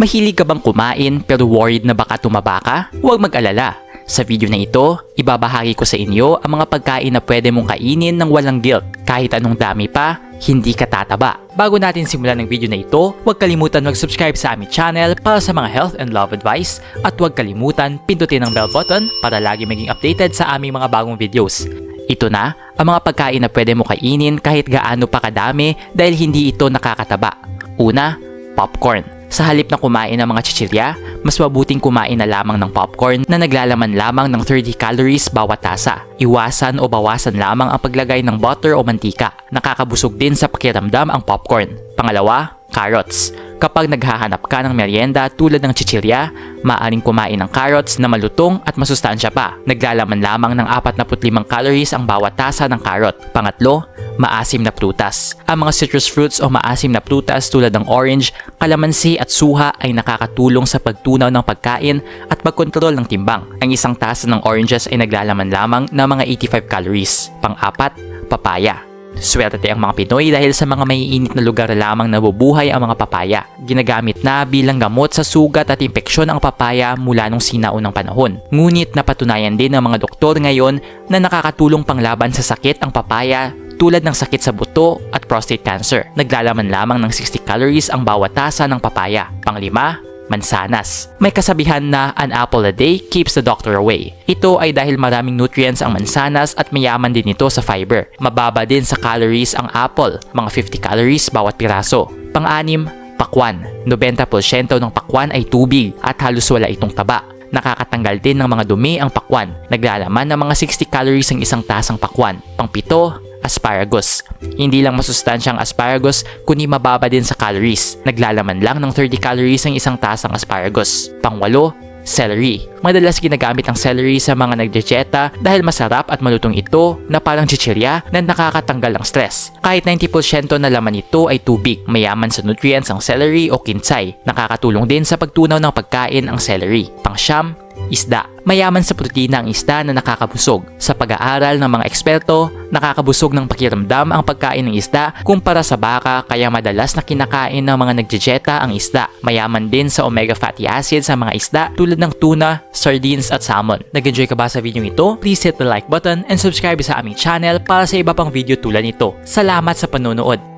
Mahilig ka bang kumain pero worried na baka tumaba ka? Huwag mag-alala. Sa video na ito, ibabahagi ko sa inyo ang mga pagkain na pwede mong kainin ng walang guilt. Kahit anong dami pa, hindi ka tataba. Bago natin simulan ng video na ito, huwag kalimutan mag-subscribe sa aming channel para sa mga health and love advice at huwag kalimutan pindutin ang bell button para lagi maging updated sa aming mga bagong videos. Ito na ang mga pagkain na pwede mo kainin kahit gaano pa kadami dahil hindi ito nakakataba. Una, popcorn. Sa halip na kumain ng mga chichirya, mas mabuting kumain na lamang ng popcorn na naglalaman lamang ng 30 calories bawat tasa. Iwasan o bawasan lamang ang paglagay ng butter o mantika. Nakakabusog din sa pakiramdam ang popcorn. Pangalawa, carrots. Kapag naghahanap ka ng merienda tulad ng chichirya, maaring kumain ng carrots na malutong at masustansya pa. Naglalaman lamang ng 45 calories ang bawat tasa ng carrot. Pangatlo, maasim na prutas. Ang mga citrus fruits o maasim na prutas tulad ng orange, kalamansi at suha ay nakakatulong sa pagtunaw ng pagkain at pagkontrol ng timbang. Ang isang tasa ng oranges ay naglalaman lamang ng mga 85 calories. Pang-apat, papaya. Swerte ang mga Pinoy dahil sa mga maiinit na lugar lamang nabubuhay ang mga papaya. Ginagamit na bilang gamot sa sugat at impeksyon ang papaya mula nung sinaunang panahon. Ngunit napatunayan din ng mga doktor ngayon na nakakatulong panglaban sa sakit ang papaya tulad ng sakit sa buto at prostate cancer. Naglalaman lamang ng 60 calories ang bawat tasa ng papaya. Panglima, mansanas. May kasabihan na an apple a day keeps the doctor away. Ito ay dahil maraming nutrients ang mansanas at mayaman din ito sa fiber. Mababa din sa calories ang apple, mga 50 calories bawat piraso. Pang-anim, pakwan. 90% ng pakwan ay tubig at halos wala itong taba. Nakakatanggal din ng mga dumi ang pakwan. Naglalaman ng mga 60 calories ang isang tasang pakwan. Pangpito, asparagus. Hindi lang masustansya ang asparagus, kundi mababa din sa calories. Naglalaman lang ng 30 calories ang isang tasang asparagus. Pangwalo, celery. Madalas ginagamit ang celery sa mga nagdieta dahil masarap at malutong ito na parang chichirya na nakakatanggal ng stress. Kahit 90% na laman ito ay tubig, mayaman sa nutrients ang celery o kinsay. Nakakatulong din sa pagtunaw ng pagkain ang celery. Pangsyam, isda. Mayaman sa protina ang isda na nakakabusog. Sa pag-aaral ng mga eksperto, nakakabusog ng pakiramdam ang pagkain ng isda kumpara sa baka kaya madalas na kinakain ng mga nagdieta ang isda. Mayaman din sa omega fatty acids sa mga isda tulad ng tuna, sardines at salmon. Nag-enjoy ka ba sa video ito? Please hit the like button and subscribe sa aming channel para sa iba pang video tulad nito. Salamat sa panonood!